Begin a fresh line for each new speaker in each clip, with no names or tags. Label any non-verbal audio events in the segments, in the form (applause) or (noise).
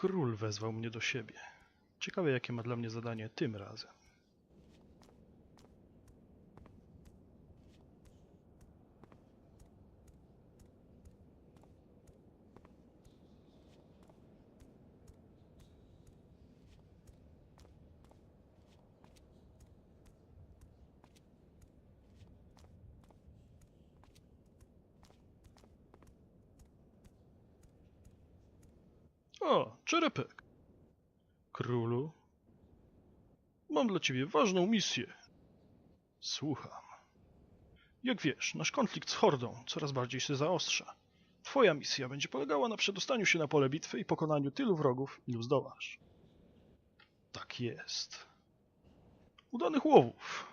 Król wezwał mnie do siebie. Ciekawe, jakie ma dla mnie zadanie tym razem. O, czerepek. Królu, mam dla ciebie ważną misję. Słucham. Jak wiesz, nasz konflikt z Hordą coraz bardziej się zaostrza. Twoja misja będzie polegała na przedostaniu się na pole bitwy i pokonaniu tylu wrogów, ilu zdołasz. Tak jest. Udanych łowów.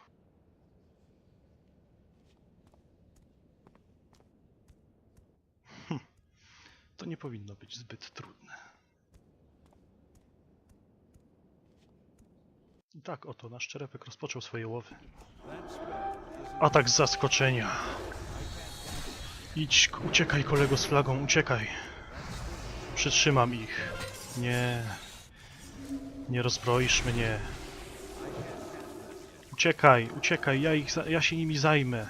Hm, to nie powinno być zbyt trudne. Tak oto nasz czerepek rozpoczął swoje łowy. Atak z zaskoczenia. Idź, uciekaj kolego z flagą, uciekaj. Przytrzymam ich. Nie. Nie rozbroisz mnie. Uciekaj, uciekaj, ja, ich, ja się nimi zajmę.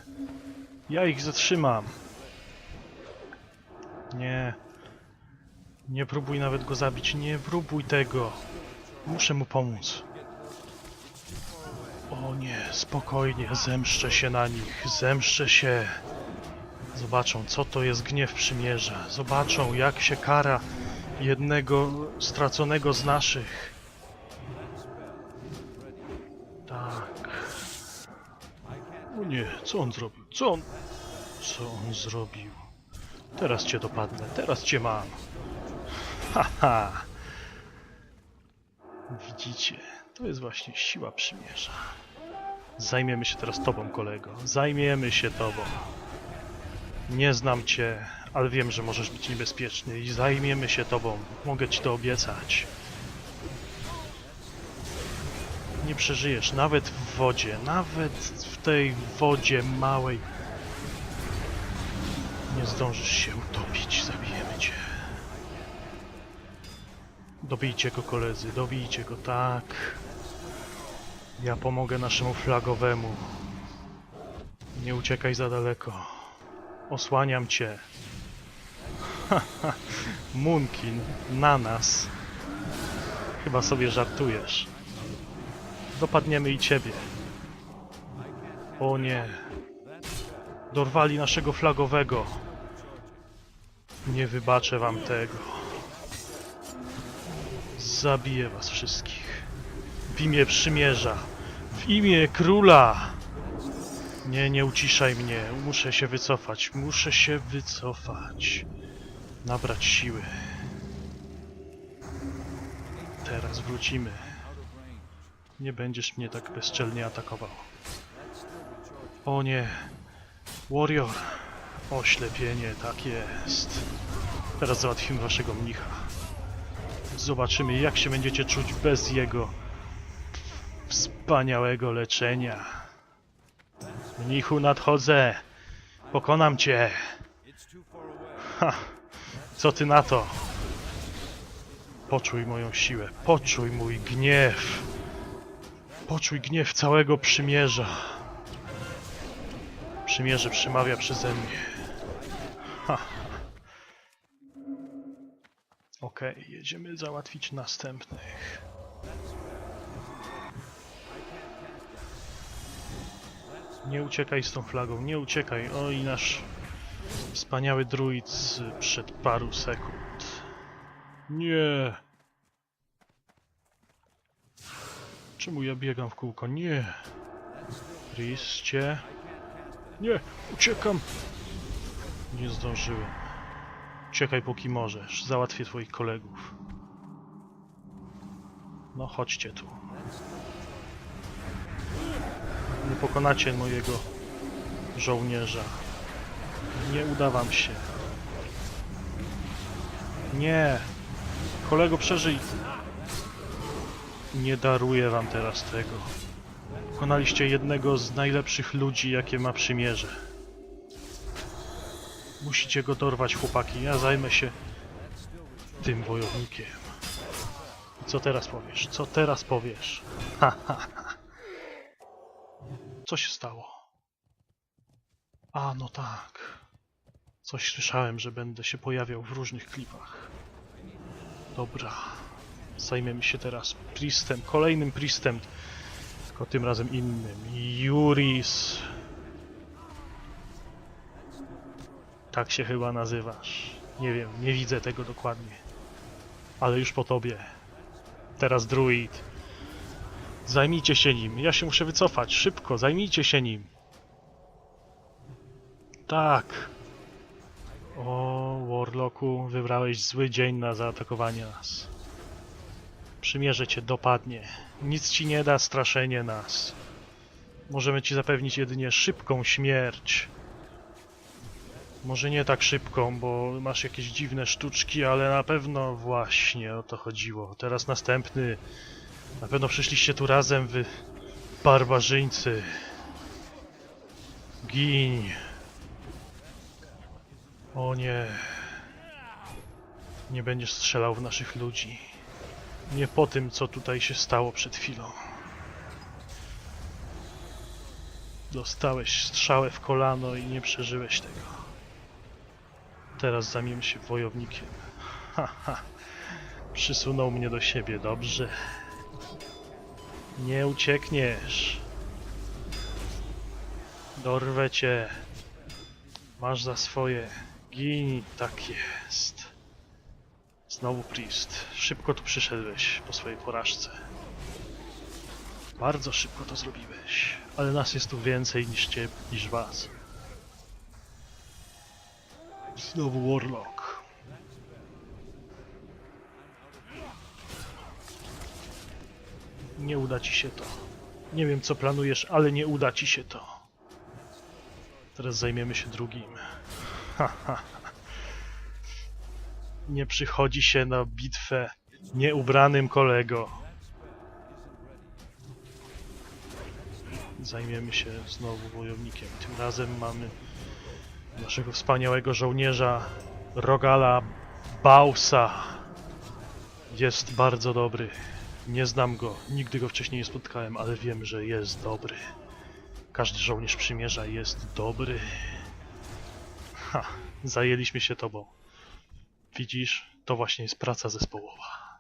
Ja ich zatrzymam. Nie. Nie próbuj nawet go zabić, nie próbuj tego. Muszę mu pomóc. O nie, spokojnie, zemszczę się na nich, zemszczę się. Zobaczą, co to jest gniew przymierza. Zobaczą, jak się kara jednego straconego z naszych. Tak. O nie, co on zrobił? Co on... Co on zrobił? Teraz cię dopadnę, teraz cię mam. (laughs) Haha. Widzicie, to jest właśnie siła przymierza. Zajmiemy się teraz tobą, kolego. Zajmiemy się tobą. Nie znam cię, ale wiem, że możesz być niebezpieczny i zajmiemy się tobą. Mogę ci to obiecać. Nie przeżyjesz nawet w wodzie, nawet w tej wodzie małej. Nie zdążysz się utopić, zabijemy cię. Dobijcie go, koledzy, dobijcie go, tak. Ja pomogę naszemu flagowemu. Nie uciekaj za daleko. Osłaniam cię. (laughs) Munkin, na nas. Chyba sobie żartujesz. Dopadniemy i ciebie. O nie. Dorwali naszego flagowego. Nie wybaczę wam tego. Zabiję was wszystkich. W imię przymierza. W imię króla. Nie, nie uciszaj mnie. Muszę się wycofać. Muszę się wycofać. Nabrać siły. Teraz wrócimy. Nie będziesz mnie tak bezczelnie atakował. O nie. Warrior. Oślepienie, tak jest. Teraz załatwimy waszego mnicha. Zobaczymy, jak się będziecie czuć bez jego wspaniałego leczenia. Mnichu, nadchodzę. Pokonam cię. Ha, co ty na to? Poczuj moją siłę, poczuj mój gniew. Poczuj gniew całego przymierza. Przymierze przemawia przeze mnie. Ha. Okej, jedziemy załatwić następnych. Nie uciekaj z tą flagą, nie uciekaj. Oj, nasz wspaniały druid przed paru sekund. Nie. Czemu ja biegam w kółko? Nie. Chriscie. Nie, uciekam. Nie zdążyłem. Uciekaj póki możesz. Załatwię twoich kolegów. No chodźcie tu. Nie pokonacie mojego żołnierza. Nie uda wam się. Nie. Kolego, przeżyj. Nie daruję wam teraz tego. Pokonaliście jednego z najlepszych ludzi, jakie ma przymierze. Musicie go dorwać, chłopaki. Ja zajmę się tym wojownikiem. Co teraz powiesz? Co teraz powiesz? Ha, ha, ha. Co się stało? A, no tak. Coś słyszałem, że będę się pojawiał w różnych klipach. Dobra. Zajmiemy się teraz Priestem, kolejnym Priestem, tylko tym razem innym. Juris. Tak się chyba nazywasz. Nie wiem, nie widzę tego dokładnie. Ale już po tobie. Teraz druid. Zajmijcie się nim. Ja się muszę wycofać. Szybko, zajmijcie się nim. Tak. O, Warlocku, wybrałeś zły dzień na zaatakowanie nas. Przymierze cię dopadnie. Nic ci nie da straszenie nas. Możemy ci zapewnić jedynie szybką śmierć. Może nie tak szybką, bo masz jakieś dziwne sztuczki, ale na pewno właśnie o to chodziło. Teraz następny. Na pewno przyszliście tu razem, wy barbarzyńcy. Gin. O nie. Nie będziesz strzelał w naszych ludzi. Nie po tym, co tutaj się stało przed chwilą. Dostałeś strzałę w kolano i nie przeżyłeś tego. Teraz zamień się wojownikiem. (laughs) Ha, ha. Przysunął mnie do siebie, dobrze. Nie uciekniesz. Dorwę cię. Masz za swoje. Gin, tak jest. Znowu Priest. Szybko tu przyszedłeś po swojej porażce. Bardzo szybko to zrobiłeś. Ale nas jest tu więcej niż ciebie, niż was. Znowu Warlock. Nie uda ci się to. Nie wiem co planujesz, ale nie uda ci się to. Teraz zajmiemy się drugim. Ha, ha. Nie przychodzi się na bitwę nieubranym kolego. Zajmiemy się znowu wojownikiem. Tym razem mamy naszego wspaniałego żołnierza Rogala Bausa. Jest bardzo dobry. Nie znam go, nigdy go wcześniej nie spotkałem, ale wiem, że jest dobry. Każdy żołnierz przymierza jest dobry. Ha, zajęliśmy się tobą. Widzisz, to właśnie jest praca zespołowa.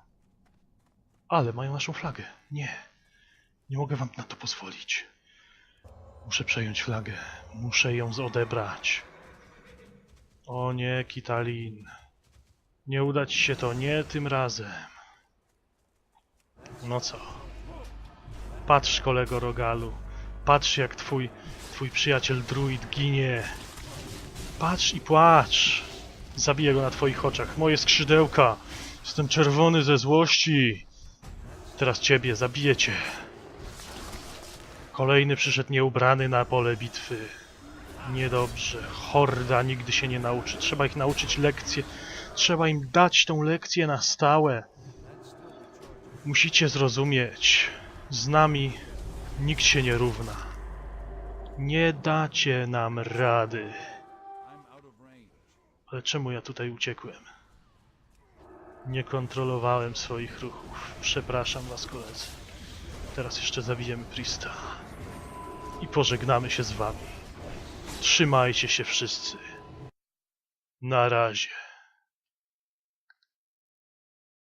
Ale mają naszą flagę. Nie. Nie mogę wam na to pozwolić. Muszę przejąć flagę. Muszę ją odebrać. O nie, Kitalin. Nie uda ci się to, nie tym razem. No co? Patrz, kolego Rogalu. Patrz, jak twój, twój przyjaciel druid ginie. Patrz i płacz. Zabiję go na twoich oczach. Moje skrzydełka. Jestem czerwony ze złości. Teraz ciebie, zabiję cię. Kolejny przyszedł nieubrany na pole bitwy. Niedobrze. Horda nigdy się nie nauczy. Trzeba ich nauczyć lekcję. Trzeba im dać tą lekcję na stałe. Musicie zrozumieć. Z nami nikt się nie równa. Nie dacie nam rady. Ale czemu ja tutaj uciekłem? Nie kontrolowałem swoich ruchów. Przepraszam was, koledzy. Teraz jeszcze zabijemy Prista. I pożegnamy się z wami. Trzymajcie się wszyscy. Na razie.